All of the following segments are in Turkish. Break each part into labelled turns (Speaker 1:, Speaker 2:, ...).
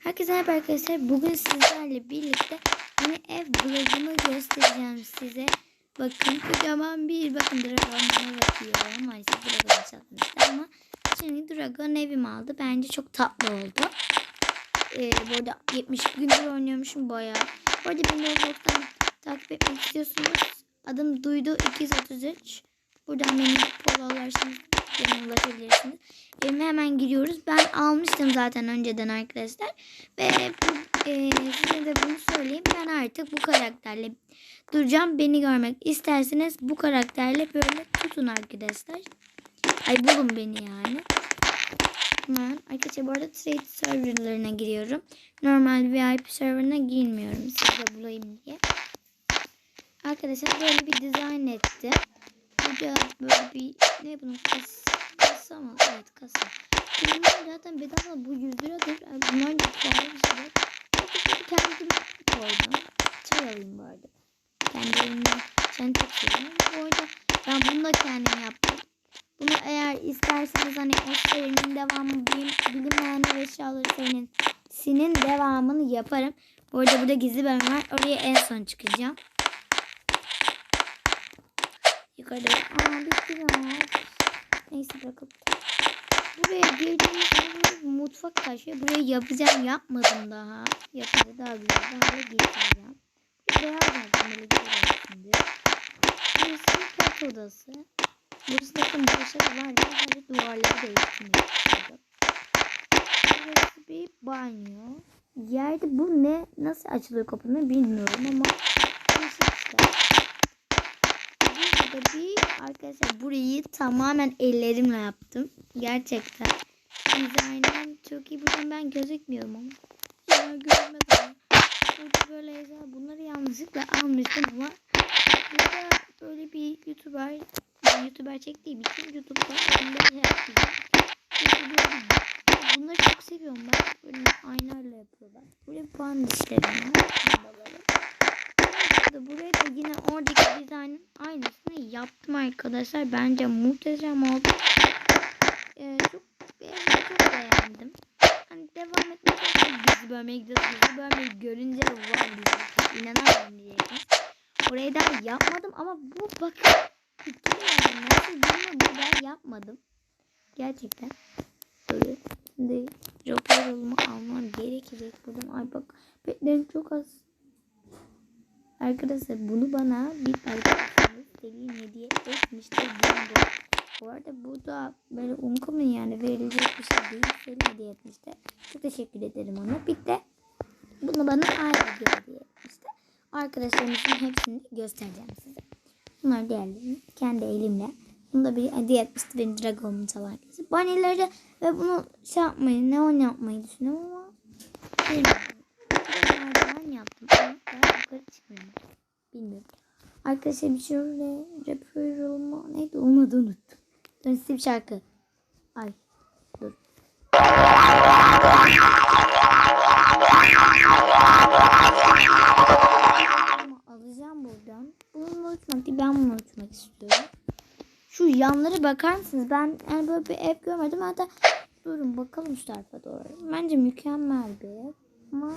Speaker 1: Herkese merhaba arkadaşlar. Bugün sizlerle birlikte yeni ev vlogumu göstereceğim size. Bakın kocaman bir bakın dragonlara bakıyorum. Maalesef dragon çalmıştı ama şimdi dragon evim aldı. Bence çok tatlı oldu. Ee, bu arada 70 gündür oynuyormuşum bayağı. Bu arada beni Roblox'tan takip etmek istiyorsunuz. Adım Duydu 233. Buradan beni follow bana ulaşabilirsiniz. Evime hemen giriyoruz. Ben almıştım zaten önceden arkadaşlar. Ve bu, e, size de bunu söyleyeyim. Ben artık bu karakterle duracağım. Beni görmek isterseniz bu karakterle böyle tutun arkadaşlar. Ay bulun beni yani. Hemen arkadaşlar bu arada trade serverlarına giriyorum. Normal VIP serverına girmiyorum. Size bulayım diye. Arkadaşlar böyle bir dizayn ettim. Burada böyle bir ne bunun kas, kasa mı? Evet kasa. Bunlar zaten bedava bu 100 liradır. Bunlar da pahalı bir şeyler. Kendim koydum. Çay alayım bu arada. Kendi elimden çay. Bu arada ben bunu da kendim yaptım. Bunu eğer isterseniz hani o serinin devamı bilim, bilinmeyenler eşyaları serinin sinin devamını yaparım. Bu arada burada gizli bölüm var. Oraya en son çıkacağım. Yukarıda. Aa bitti ya. Bırakalım. Buraya girdiğimiz mutfak taşı. Burayı yapacağım. Yapmadım daha. Yapınca daha güzel. Beyaz yaptım. Böyle güzel olsun diye. Burası yatak odası. Burası da bulaşık var. Böyle duvarları değiştirmek. Burası bir banyo. Yerde bu ne? Nasıl açılıyor kapını bilmiyorum ama burası işte. Burada bir arkadaşlar burayı tamamen ellerimle yaptım. Gerçekten. Dizaynım çok iyi. Buradan ben gözükmüyorum ama. Ya görmez ama. Böyle yazar. Bunları yanlışlıkla almıştım ama burada böyle bir YouTuber ben YouTuber çektiğim için YouTube'da önümde şey yapacağım. Bunları çok seviyorum ben. Böyle aynayla yapıyorlar. Böyle puan dişlerim var. Pandaları. Burada buraya da yine oradaki dizaynın aynısını yaptım arkadaşlar. Bence muhteşem oldu. Ee, çok, beğendim, çok beğendim. Hani devam etmek için bizi bölmeye gidiyoruz. Bizi bölmeyi görünce wow diyeceksiniz. İnanamıyorum diyeceksiniz. Orayı daha yapmadım ama bu bakın. Fikir yani nasıl bilmiyorum bu ben yapmadım. Gerçekten. Böyle. Şimdi Joker yolumu almam gerekecek. Buradan ay bak petlerim çok az. Arkadaşlar bunu bana bir arkadaşımız Selin hediye etmişti. Bingo. Bu arada bu da böyle unkumun yani verilecek bir şey değil. Selin hediye etmişti. Çok teşekkür ederim ona. Bir de bunu bana ayrı hediye etmişti. Arkadaşlarımızın hepsini göstereceğim size. Bunlar diğerlerini kendi elimle. Bunu da bir hediye etmişti benim Dragon'un çalan kızı. Banileri ve bunu şey yapmayı, neon yapmayı düşünüyorum ama bilmiyorum. Ben yaptım ama ben yukarı çıkmıyorum. Bilmiyorum. Arkadaşlar bir şöyle rapper olma neydi olmadı unuttum. Ben size bir şarkı. Ay dur. Alacağım buradan. Bununla uçmak değil ben bunu uçmak istiyorum. Şu yanlara bakar mısınız? Ben yani böyle bir ev görmedim. Hatta durun bakalım şu tarafa doğru. Bence mükemmel bir ev. Ama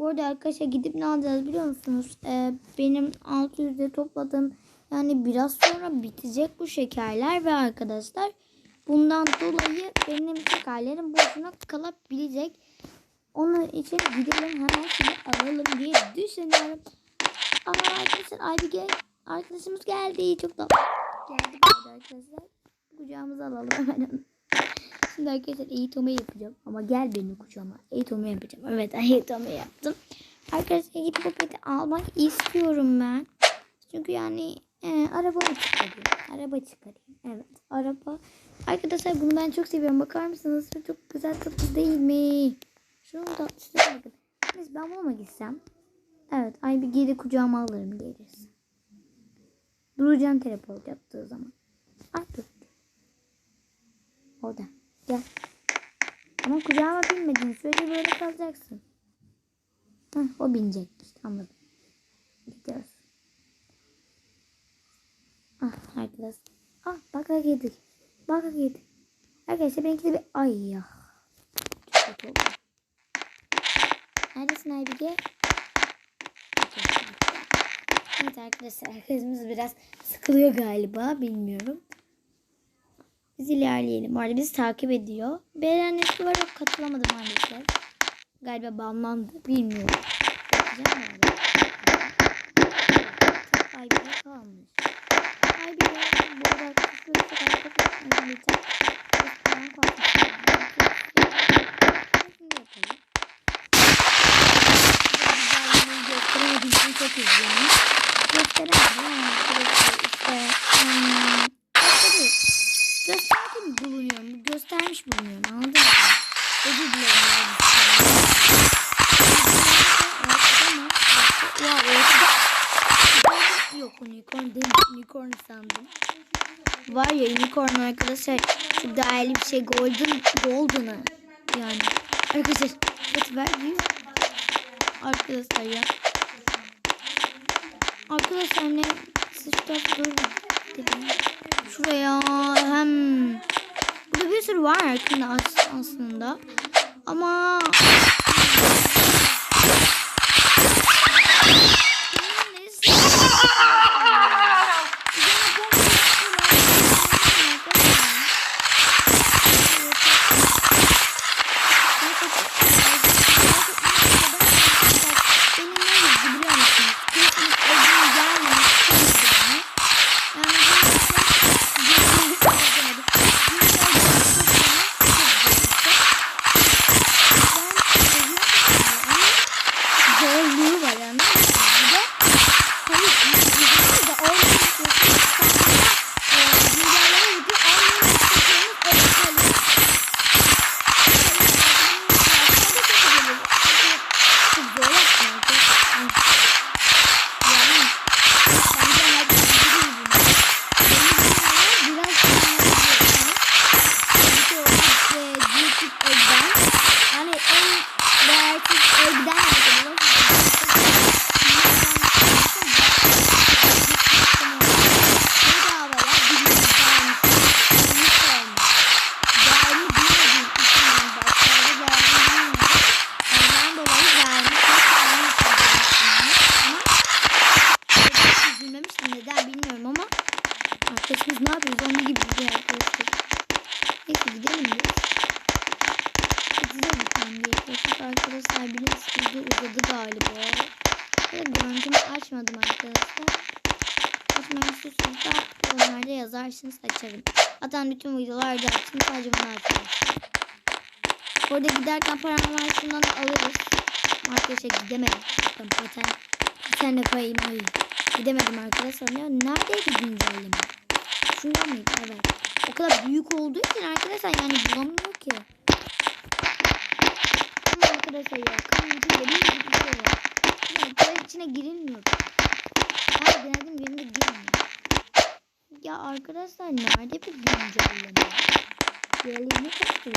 Speaker 1: bu arada arkadaşlar gidip ne alacağız biliyor musunuz? Ee, benim 600'de topladığım yani biraz sonra bitecek bu şekerler ve arkadaşlar bundan dolayı benim şekerlerim boşuna kalabilecek. Onun için gidelim hemen şimdi alalım diye düşünüyorum. Aa arkadaşlar Aybige arkadaşımız geldi. Çok da geldi arkadaşlar. Kucağımıza alalım hemen. Şimdi arkadaşlar eğitimi yapacağım. Ama gel benim kucağıma. Eğitimi yapacağım. Evet eğitimi yaptım. Arkadaşlar gidip bu peti almak istiyorum ben. Çünkü yani e, arabamı çıkarayım. Araba çıkarayım. Evet araba. Arkadaşlar bunu ben çok seviyorum. Bakar mısınız? Çok güzel tatlı değil mi? Şunun tatlısına bakın. Neyse ben buna mı gitsem? Evet. Ay bir geri kucağıma alırım gelirse. Duracağım teleport yaptığı zaman. Ay dur. Orada. Gel. Ama kucağıma binmedin. Şöyle böyle kalacaksın. Heh, o binecek. İşte anladım. Gidiyoruz. Ah arkadaşlar. Ah baka yedik. Baka yedik. Arkadaşlar benimki de bir ay ya. Çok kötü oldu. Neredesin Aybige? Evet arkadaşlar arkadaşımız biraz sıkılıyor galiba bilmiyorum. Biz ilerleyelim. Bu arada bizi takip ediyor. Beren Nesli var yok katılamadı maalesef. Galiba banlandı. Bilmiyorum. Bakacağım bu arada. Ay bile kalmış. Ay bile bu arada küfür kadar çok önemliyecek. Falan kalmış. Şimdi yapalım. Güzelliğini gösteremediğim için çok üzgünüm. Gösteremedim ama arkadaşlar işte hmm, gösteriyor. Gösterdim bulunuyorum. Göstermiş bulunuyorum. Anladın mı? Özür dilerim. ya. Yok unicorn değil. Unicorn sandım. Var ya unicorn arkadaşlar. Çok değerli bir şey. Golden. Golden'ı. Yani. Arkadaşlar. Hadi ver diyor. Arkadaşlar ya. Arkadaşlar ne? Şu tarafa doğru dedim. Şuraya hem burada bir sürü var aslında. Ama Neyse. Benim ne oldu biliyor musunuz? Kimsenin ödülü gelmemiş. Yani bu zorluğu var yani. Bir de hayır, yüzümüzü de olmuyor. Güncelleme video olmuyor. Çok zor yapmak. Yani bence herkes biliyor bunu. Benim biraz YouTube Ögden. Yani en değersiz Ögden arkadaşlar. Bedavaya bilmiyorum. Hiç olmaz. Değerini bilmediğim için başlarda değerini bilmiyorum. Ondan dolayı değerini çok önemli Ama üzülmemiştim neden bilmiyorum ama arkadaşımız ne yapıyoruz onun gibi bir şey arkadaşlar. Neyse gidelim biz. Size bakalım bir yaklaşık arkadaşlar biliyorsunuz video galiba. Evet görüntümü açmadım arkadaşlar. Açmayı istiyorsanız da yorumlarda yazarsınız açarım. Zaten bütün videolarda açtım sadece bunu açıyorum. Orada giderken param var şundan da alırız. Arkadaşlar gidemedim. Bakın paten, patenle payım hayır. Gidemedim arkadaşlar. Ya neredeydi güncelleme? Şundan mıydı? Evet. O kadar büyük olduğu için arkadaşlar yani bulamıyor ki. Arkadaşlar ya kanın içinde bir sürü şey var. Yani kayın içine girilmiyor. Ben denedim birinde girmiyor. Ya arkadaşlar nerede bir güncelleme? Yerlerini kapatıyor.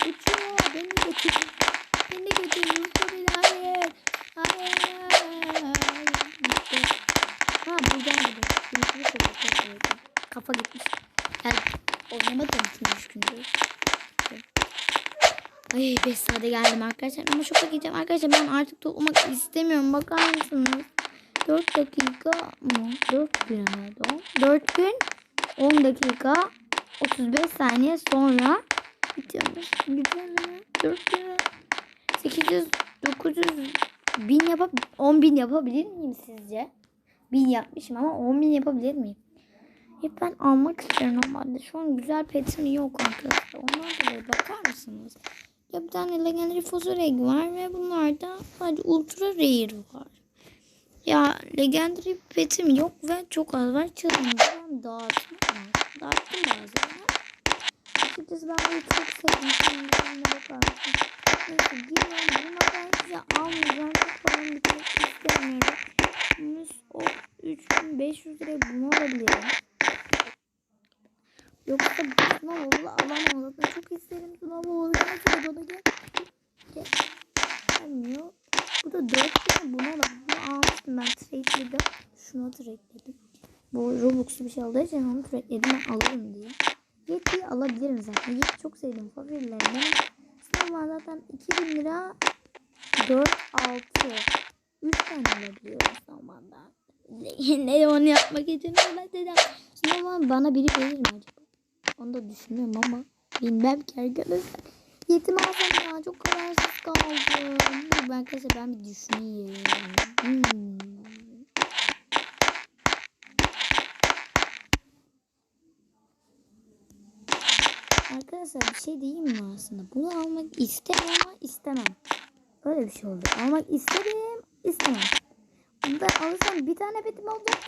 Speaker 1: Uçuyor. Beni götür. Beni götür. Yoksa beni hayır. Hayır. Gitti. Ha buradan gidiyor. Sebep Kafa gitmiş. Yani oynamadım için üç gündür. Ay 5 saate geldim arkadaşlar ama şoka gideceğim. Arkadaşlar ben artık toplamak istemiyorum. Bakar mısınız? 4 dakika mı? 4 gün herhalde o. 4 gün 10 dakika 35 saniye sonra bitiyormuş. Mi? 4 gün 800 900 bin yapıp 10 bin yapabilir miyim sizce? 1000 yapmışım ama 10 bin yapabilir miyim? Hep ben almak istiyorum normalde. Şu an güzel petim yok arkadaşlar. Ondan dolayı bakar mısınız? Ya bir tane Legendary Fossil Egg var ve bunlarda sadece Ultra Rare var. Ya Legendary petim yok ve çok az var. Çalınca dağıtım var. Dağıttım bazılarını. Açıkçası ben bunu çok sevdim. Şimdi de bakar mısınız? Neyse giriyorum. Bunu ben size almayacağım. Çok paramı bitmek istemiyorum. 100, o 3500 liraya bunu alabilirim. Yoksa sınav oğlu alamam. Zaten çok isterim sınav oğlu. Gerçekten bana gel. Gel. Gelmiyor. Bu da 4 tane bunu alalım. Bunu almıştım ben trade'ledim. Şunu trade'ledim. Bu Robux'lu bir şey olduğu için onu trade'ledim ben alırım diye. Yeti'yi alabilirim zaten. Yeti çok sevdim favorilerim. Benim sınavlar zaten 2000 lira 4, 6. 3 tane alabiliyorum Snowman'dan. ne onu yapmak için dedim. Snowman bana biri verir mi acaba? Onu da düşünüyorum ama bilmem ki arkadaşlar. Yetim alsam ya çok kararsız kaldım. Dur arkadaşlar ben bir düşüneyim. Hmm. Arkadaşlar bir şey diyeyim mi aslında? Bunu almak isterim ama istemem. Öyle bir şey oldu. Almak isterim, istemem. Bunu da alırsam bir tane petim olacak.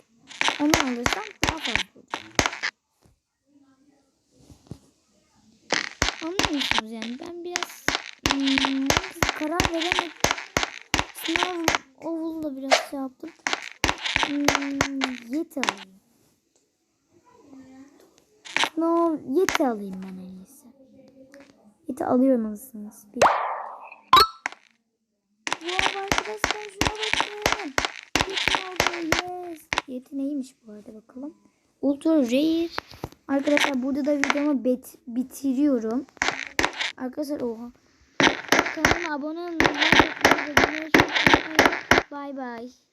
Speaker 1: Onu alırsam daha musunuz yani? Ben biraz hmm, karar veremedim. Sınav ovulla biraz şey yaptım. Hmm, yeti alayım. No, yeti alayım ben en iyisi. Yeti alıyor musunuz? Bir. Wow arkadaşlar şuna bakın. Yeti aldı yes. Yeti neymiş bu arada bakalım. Ultra Rare. Arkadaşlar burada da videomu bet bitiriyorum. Arkadaşlar oha. Kanalıma abone olmayı, like atmayı. Bye bye.